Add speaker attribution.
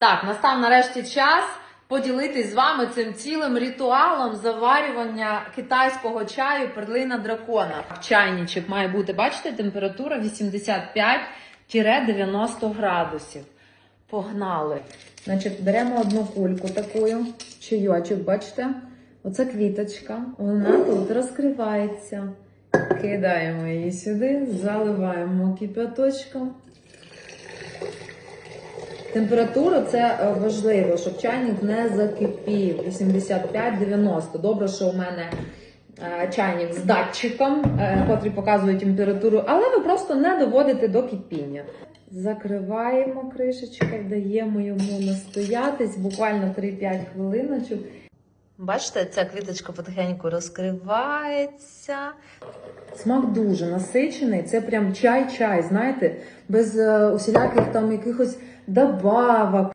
Speaker 1: Так, настав нарешті час поділитись з вами цим цілим ритуалом заварювання китайського чаю перлина дракона. Чайничок має бути, бачите, температура 85-90 градусів. Погнали. Значить, беремо одну кульку такою, чайочок, бачите? Оце квіточка, вона тут розкривається. Кидаємо її сюди, заливаємо кипяточком. Температура це е, важливо, щоб чайник не закипів. 85-90. Добре, що у мене е, чайник з датчиком, який котрий показує температуру, але ви просто не доводите до кипіння. Закриваємо кришечку, даємо йому настоятись буквально 3-5 хвилиночок. Бачите, ця квіточка потихеньку розкривається. Смак дуже насичений. Це прям чай-чай, знаєте, без е, усіляких там якихось добавок.